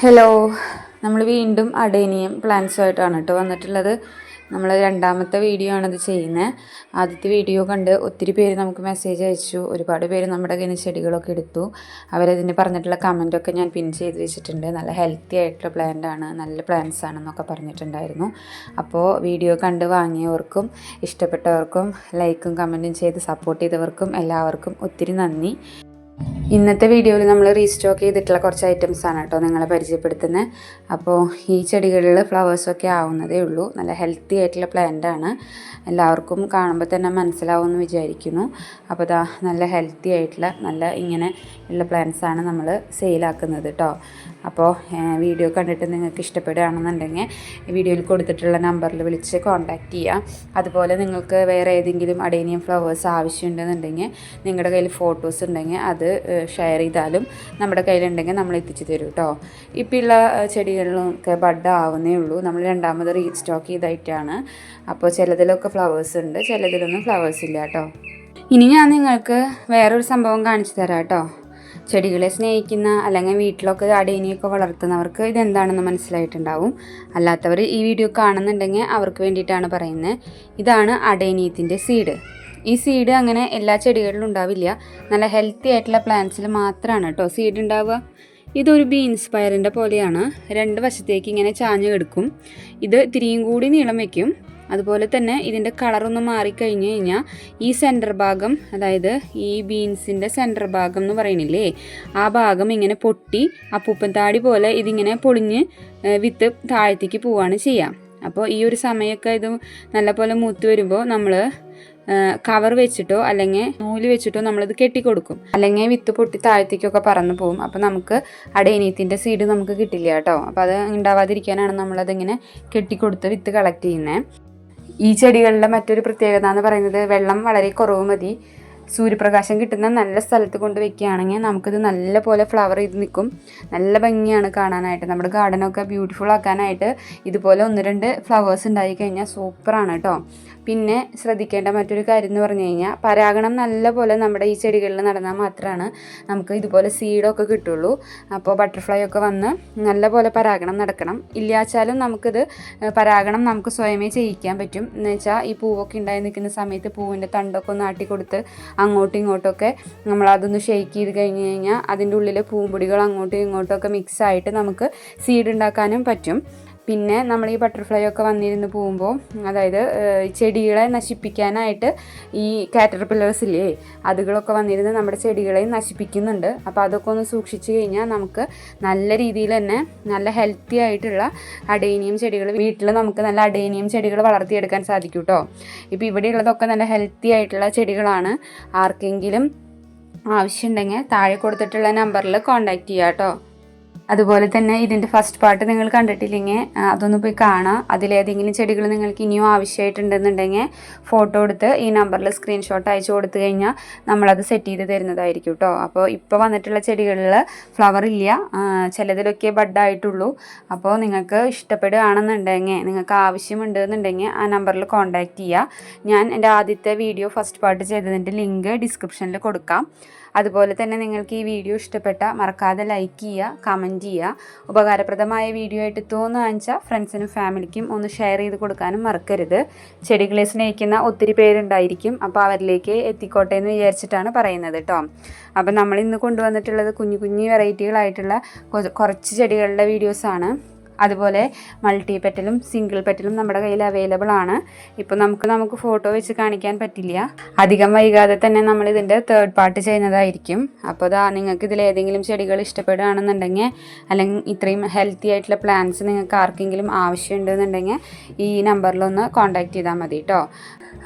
Hello നമ്മൾ വീണ്ടും adenium പ്ലാന്റ്സുമായിട്ടാണ് കേട്ടോ വന്നിട്ടുള്ളത്. നമ്മൾ രണ്ടാമത്തെ വീഡിയോ ആണിത് ചെയ്യുന്നത് ആദ്യത്തെ വീഡിയോ കണ്ട് ഒത്തിരി പേര് നമുക്ക് മെസ്സേജ് അയച്ചു. ഒരുപാട് പേര് നമ്മുടെ കയ്യിൽ നിന്ന് ചെടികളൊക്കെ എടുത്തു. അവരതിന് പറഞ്ഞിട്ടുള്ള കമന്റൊക്കെ ഞാൻ പിൻ ചെയ്ത് വെച്ചിട്ടുണ്ട്. നല്ല ഹെൽത്തി ആയിട്ടുള്ള പ്ലാന്റ് ആണ്. നല്ല പ്ലാന്റ്സ് ആണെന്നൊക്കെ പറഞ്ഞിട്ടുണ്ടായിരുന്നു. അപ്പോൾ വീഡിയോ കണ്ട് വാങ്ങിയവർക്കും ഇഷ്ടപ്പെട്ടവർക്കും ലൈക്കും കമന്റും ചെയ്ത് സപ്പോർട്ട് ചെയ്തവർക്കും എല്ലാവർക്കും ഒത്തിരി നന്ദി. ഇന്നത്തെ വീഡിയോയിൽ നമ്മൾ റീസ്റ്റോക്ക് ചെയ്തിട്ടുള്ള കുറച്ച് ഐറ്റംസ് ആണ് കേട്ടോ നിങ്ങളെ പരിചയപ്പെടുത്തുന്നത് അപ്പോൾ ഈ ചെടികളിൽ ഫ്ലവേഴ്സൊക്കെ ആവുന്നതേ ഉള്ളൂ. നല്ല ഹെൽത്തി ആയിട്ടുള്ള പ്ലാന്റ് ആണ്. എല്ലാവർക്കും കാണുമ്പോൾ തന്നെ മനസ്സിലാവുമെന്ന് വിചാരിക്കുന്നു. അപ്പോൾ ഇതാ നല്ല ഹെൽത്തി ആയിട്ടുള്ള നല്ല ഇങ്ങനെ ഉള്ള പ്ലാന്റ്സ് ആണ് നമ്മൾ സെയിലാക്കുന്നത് കേട്ടോ അപ്പോൾ വീഡിയോ കണ്ടിട്ട് നിങ്ങൾക്ക് ഇഷ്ടപ്പെടുകയാണെന്നുണ്ടെങ്കിൽ വീഡിയോയിൽ കൊടുത്തിട്ടുള്ള നമ്പറിൽ വിളിച്ച് കോൺടാക്റ്റ് ചെയ്യുക അതുപോലെ നിങ്ങൾക്ക് വേറെ ഏതെങ്കിലും അഡേനിയം ഫ്ലവേഴ്സ് ആവശ്യമുണ്ടെന്നുണ്ടെങ്കിൽ നിങ്ങളുടെ കയ്യിൽ ഫോട്ടോസ് ഉണ്ടെങ്കിൽ അത് ഷെയർ ചെയ്താലും നമ്മുടെ കയ്യിലുണ്ടെങ്കിൽ നമ്മൾ എത്തിച്ചു തരും കേട്ടോ ഇപ്പോൾ ഉള്ള ചെടികളിലൊക്കെ ബഡ് ആവുന്നേ ഉള്ളൂ. നമ്മൾ രണ്ടാമത് റീസ്റ്റോക്ക് ചെയ്തായിട്ടാണ്. അപ്പോൾ ചിലതിലൊക്കെ ഫ്ലവേഴ്സ് ഉണ്ട്. ചിലതിലൊന്നും ഫ്ലവേഴ്സ് ഇല്ല കേട്ടോ ഇനി ഞാൻ നിങ്ങൾക്ക് വേറൊരു സംഭവം കാണിച്ചു തരാം കേട്ടോ ചെടികളെ സ്നേഹിക്കുന്ന അല്ലെങ്കിൽ വീട്ടിലൊക്കെ അടേനിയൊക്കെ വളർത്തുന്നവർക്ക് ഇതെന്താണെന്ന് മനസ്സിലായിട്ടുണ്ടാവും. അല്ലാത്തവർ ഈ വീഡിയോ കാണുന്നുണ്ടെങ്കിൽ അവർക്ക് വേണ്ടിയിട്ടാണ് പറയുന്നത്. ഇതാണ് അടേനിയത്തിന്റെ സീഡ് ഈ സീഡ് അങ്ങനെ എല്ലാ ചെടികളിലും ഉണ്ടാവില്ല. നല്ല ഹെൽത്തി ആയിട്ടുള്ള പ്ലാന്റ്സിൽ മാത്രമാണ് കേട്ടോ സീഡ് ഉണ്ടാവുക. ഇതൊരു ബീൻസ് പയറിന്റെ പോലെയാണ്. രണ്ട് വശത്തേക്ക് ഇങ്ങനെ ചാഞ്ഞ് കിടക്കും. ഇത് ഇത്തിരിയും കൂടി നീളം വയ്ക്കും അതുപോലെ തന്നെ ഇതിന്റെ കളറൊന്ന് മാറിക്കഴിഞ്ഞ് കഴിഞ്ഞാൽ ഈ സെന്റർ ഭാഗം അതായത് ഈ ബീൻസിന്റെ സെന്റർ ഭാഗം എന്ന് പറയണില്ലേ ആ ഭാഗം ഇങ്ങനെ പൊട്ടി അപ്പൂപ്പൻ താടി പോലെ ഇതിങ്ങനെ പൊളിഞ്ഞ് വിത്ത് താഴത്തേക്ക് പോവുകയാണ് ചെയ്യുക അപ്പോൾ ഈ ഒരു സമയമൊക്കെ ഇത് നല്ലപോലെ മൂത്ത് വരുമ്പോൾ നമ്മൾ കവർ വെച്ചിട്ടോ അല്ലെങ്കിൽ നൂൽ വെച്ചിട്ടോ നമ്മളിത് കെട്ടിക്കൊടുക്കും. അല്ലെങ്കിൽ വിത്ത് പൊട്ടി താഴത്തേക്കൊക്കെ പറന്നു പോകും അപ്പോൾ നമുക്ക് അടേനീത്തിന്റെ സീഡ് നമുക്ക് കിട്ടില്ല കേട്ടോ. അപ്പോൾ അത് ഉണ്ടാവാതിരിക്കാനാണ് നമ്മളതിങ്ങനെ കെട്ടിക്കൊടുത്ത് വിത്ത് കളക്ട് ചെയ്യുന്നത് ഈ ചെടികളിലെ മറ്റൊരു പ്രത്യേകത എന്ന് പറയുന്നത് വെള്ളം വളരെ കുറവ് മതി. സൂര്യപ്രകാശം കിട്ടുന്ന നല്ല സ്ഥലത്ത് കൊണ്ട് വെക്കുകയാണെങ്കിൽ നമുക്കിത് നല്ല പോലെ ഫ്ലവർ ചെയ്ത് നിൽക്കും. നല്ല ഭംഗിയാണ് കാണാനായിട്ട്. നമ്മുടെ ഗാർഡനൊക്കെ ബ്യൂട്ടിഫുൾ ആക്കാനായിട്ട് ഇതുപോലെ ഒന്ന് രണ്ട് ഫ്ലവേഴ്സ് ഉണ്ടായി കഴിഞ്ഞാൽ സൂപ്പറാണ് കേട്ടോ. പിന്നെ ശ്രദ്ധിക്കേണ്ട മറ്റൊരു കാര്യം എന്ന് പറഞ്ഞു കഴിഞ്ഞാൽ പരാഗണം നല്ലപോലെ നമ്മുടെ ഈ ചെടികളിൽ നടന്നാൽ മാത്രമാണ് നമുക്ക് ഇതുപോലെ സീഡൊക്കെ കിട്ടുള്ളൂ. അപ്പോൾ ബട്ടർഫ്ലൈ ഒക്കെ വന്ന് നല്ലപോലെ പരാഗണം നടക്കണം. ഇല്ലാച്ചാലും നമുക്കിത് പരാഗണം നമുക്ക് സ്വയമേ ചെയ്യിക്കാൻ പറ്റും. എന്ന് വെച്ചാൽ ഈ പൂവൊക്കെ ഉണ്ടായി നിൽക്കുന്ന സമയത്ത് പൂവിന്റെ തണ്ടൊക്കെ ഒന്ന് ആട്ടി കൊടുത്ത് അങ്ങോട്ടും ഇങ്ങോട്ടൊക്കെ നമ്മൾ അതൊന്ന് ഷെയ്ക്ക് ചെയ്ത് കഴിഞ്ഞ് കഴിഞ്ഞാൽ അതിന്റെ ഉള്ളിലെ പൂമ്പൊടികൾ അങ്ങോട്ടും ഇങ്ങോട്ടും ഒക്കെ മിക്സ് ആയിട്ട് നമുക്ക് സീഡ് ഉണ്ടാക്കാനും പറ്റും. പിന്നെ നമ്മൾ ഈ ബട്ടർഫ്ലൈ ഒക്കെ വന്നിരുന്ന് പോകുമ്പോൾ അതായത് ചെടികളെ നശിപ്പിക്കാനായിട്ട് ഈ കാറ്റർപില്ലേഴ്സ് ഇല്ലേ അതുകളൊക്കെ വന്നിരുന്ന് നമ്മുടെ ചെടികളെ നശിപ്പിക്കുന്നുണ്ട്. അപ്പോൾ അതൊക്കെ ഒന്ന് സൂക്ഷിച്ചു കഴിഞ്ഞാൽ നമുക്ക് നല്ല രീതിയിൽ തന്നെ നല്ല ഹെൽത്തി ആയിട്ടുള്ള അഡേനിയം ചെടികൾ വീട്ടിൽ നമുക്ക് നല്ല അഡേനിയം ചെടികൾ വളർത്തിയെടുക്കാൻ സാധിക്കും കേട്ടോ ഇപ്പോൾ ഇവിടെയുള്ളതൊക്കെ നല്ല ഹെൽത്തി ആയിട്ടുള്ള ചെടികളാണ്. ആർക്കെങ്കിലും ആവശ്യമുണ്ടെങ്കിൽ താഴെ കൊടുത്തിട്ടുള്ള നമ്പറിൽ കോൺടാക്റ്റ് ചെയ്യാം കേട്ടോ അതുപോലെ തന്നെ ഇതിന്റെ ഫസ്റ്റ് പാർട്ട് നിങ്ങൾ കണ്ടിട്ടില്ലെങ്കിൽ അതൊന്ന് പോയി കാണാം. അതിലേതെങ്കിലും ചെടികൾ നിങ്ങൾക്ക് ഇനിയും ആവശ്യമായിട്ടുണ്ടെന്നുണ്ടെങ്കിൽ ഫോട്ടോ എടുത്ത് ഈ നമ്പറിൽ സ്ക്രീൻഷോട്ട് അയച്ചു കൊടുത്തു കഴിഞ്ഞാൽ നമ്മളത് സെറ്റ് ചെയ്ത് തരുന്നതായിരിക്കും കേട്ടോ അപ്പോൾ ഇപ്പോൾ വന്നിട്ടുള്ള ചെടികളിൽ ഫ്ലവർ ഇല്ല ചിലതിലൊക്കെ ബഡായിട്ടുള്ളൂ അപ്പോൾ നിങ്ങൾക്ക് ഇഷ്ടപ്പെടുകയാണെന്നുണ്ടെങ്കിൽ നിങ്ങൾക്ക് ആവശ്യമുണ്ട് എന്നുണ്ടെങ്കിൽ ആ നമ്പറിൽ കോൺടാക്റ്റ് ചെയ്യുക ഞാൻ എന്റെ ആദ്യത്തെ വീഡിയോ ഫസ്റ്റ് പാർട്ട് ചെയ്തതിന്റെ ലിങ്ക് ഡിസ്ക്രിപ്ഷനിൽ കൊടുക്കാം. അതുപോലെ തന്നെ നിങ്ങൾക്ക് ഈ വീഡിയോ ഇഷ്ടപ്പെട്ട മറക്കാതെ ലൈക്ക് ചെയ്യുക കമന്റ് ചെയ്യുക. ഉപകാരപ്രദമായ വീഡിയോ ആയിട്ട് തോന്നുക വെച്ചാൽ ഫ്രണ്ട്സിനും ഫാമിലിക്കും ഒന്ന് ഷെയർ ചെയ്ത് കൊടുക്കാനും മറക്കരുത്. ചെടികളെ സ്നേഹിക്കുന്ന ഒത്തിരി പേരുണ്ടായിരിക്കും. അപ്പോൾ അവരിലേക്ക് എത്തിക്കോട്ടെ എന്ന് വിചാരിച്ചിട്ടാണ് പറയുന്നത് കേട്ടോ അപ്പം നമ്മൾ ഇന്ന് കൊണ്ടുവന്നിട്ടുള്ളത് കുഞ്ഞു കുഞ്ഞു വെറൈറ്റികളായിട്ടുള്ള കുറച്ച് ചെടികളുടെ വീഡിയോസാണ് അതുപോലെ മൾട്ടി പെറ്റലും സിംഗിൾ പെറ്റലും നമ്മുടെ കയ്യിൽ അവൈലബിൾ ആണ്. ഇപ്പോൾ നമുക്ക് നമുക്ക് ഫോട്ടോ വെച്ച് കാണിക്കാൻ പറ്റില്ല. അധികം വൈകാതെ തന്നെ നമ്മൾ ഇതിന്റെ തേർഡ് പാർട്ട് ചെയ്യുന്നതായിരിക്കും. അപ്പോൾ അതാ നിങ്ങൾക്ക് ഇതിൽ ഏതെങ്കിലും ചെടികൾ ഇഷ്ടപ്പെടുകയാണെന്നുണ്ടെങ്കിൽ അല്ലെങ്കിൽ ഇത്രയും ഹെൽത്തി ആയിട്ടുള്ള പ്ലാന്റ്സ് നിങ്ങൾക്ക് ആർക്കെങ്കിലും ആവശ്യമുണ്ടെന്നുണ്ടെങ്കിൽ ഈ നമ്പറിലൊന്ന് കോൺടാക്റ്റ് ചെയ്താൽ മതി കേട്ടോ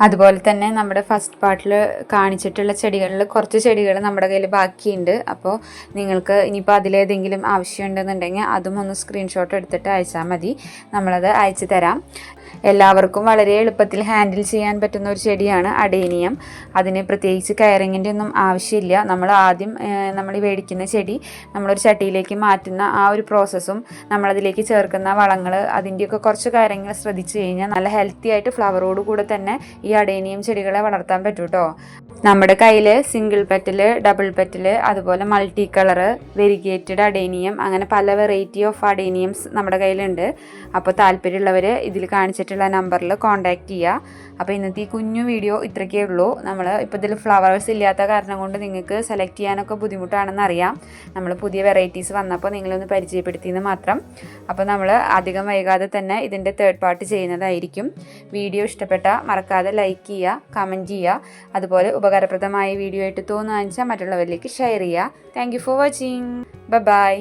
അതുപോലെ തന്നെ നമ്മുടെ ഫസ്റ്റ് പാർട്ടിൽ കാണിച്ചിട്ടുള്ള ചെടികളിൽ കുറച്ച് ചെടികൾ നമ്മുടെ കയ്യിൽ ബാക്കിയുണ്ട്. അപ്പോൾ നിങ്ങൾക്ക് ഇനിയിപ്പോൾ അതിലേതെങ്കിലും ആവശ്യമുണ്ടെന്നുണ്ടെങ്കിൽ അതും ഒന്ന് സ്ക്രീൻഷോട്ട് എടുത്തിട്ട് അയച്ചാൽ മതി. നമ്മളത് അയച്ചു തരാം. എല്ലാവർക്കും വളരെ എളുപ്പത്തിൽ ഹാൻഡിൽ ചെയ്യാൻ പറ്റുന്ന ഒരു ചെടിയാണ് അഡേനിയം അതിന് പ്രത്യേകിച്ച് കയറിങ്ങിന്റെ ഒന്നും ആവശ്യമില്ല. നമ്മൾ ആദ്യം നമ്മൾ മേടിക്കുന്ന ചെടി നമ്മളൊരു ചട്ടിയിലേക്ക് മാറ്റുന്ന ആ ഒരു പ്രോസസ്സും നമ്മളതിലേക്ക് ചേർക്കുന്ന വളങ്ങൾ അതിന്റെയൊക്കെ കുറച്ച് കാര്യങ്ങൾ ശ്രദ്ധിച്ചു കഴിഞ്ഞാൽ നല്ല ഹെൽത്തി ആയിട്ട് ഫ്ലവറോട് കൂടെ തന്നെ ഈ അഡേനിയം ചെടികളെ വളർത്താൻ പറ്റും കേട്ടോ നമ്മുടെ കയ്യിൽ സിംഗിൾ പെറ്റൽ ഡബിൾ പെറ്റൽ അതുപോലെ മൾട്ടി കളർ വെരിഗേറ്റഡ് അഡേനിയം അങ്ങനെ പല വെറൈറ്റി ഓഫ് അഡേനിയംസ് നമ്മുടെ കയ്യിലുണ്ട്. അപ്പോൾ താല്പര്യമുള്ളവർ ഇതിൽ കാണിച്ചിട്ടുള്ള നമ്പറിൽ കോൺടാക്റ്റ് ചെയ്യുക അപ്പോൾ ഇന്നത്തെ ഈ കുഞ്ഞു വീഡിയോ ഇത്രയ്ക്കേ ഉള്ളൂ. നമ്മൾ ഇപ്പോൾ ഇതിൽ ഫ്ലവേഴ്സ് ഇല്ലാത്ത കാരണം കൊണ്ട് നിങ്ങൾക്ക് സെലക്ട് ചെയ്യാനൊക്കെ ബുദ്ധിമുട്ടാണെന്ന് അറിയാം. നമ്മൾ പുതിയ വെറൈറ്റീസ് വന്നപ്പോൾ നിങ്ങളൊന്ന് പരിചയപ്പെടുത്തിയെന്ന് മാത്രം. അപ്പോൾ നമ്മൾ അധികം വൈകാതെ തന്നെ ഇതിന്റെ തേർഡ് പാർട്ട് ചെയ്യുന്നതായിരിക്കും. വീഡിയോ ഇഷ്ടപ്പെട്ട മറക്കാതെ ലൈക്ക് ചെയ്യുക കമന്റ് ചെയ്യുക അതുപോലെ ഉപകാരപ്രദമായ വീഡിയോ ആയിട്ട് തോന്നുകയെന്ന് വെച്ചാൽ മറ്റുള്ളവരിലേക്ക് ഷെയർ ചെയ്യുക. Thank for watching bye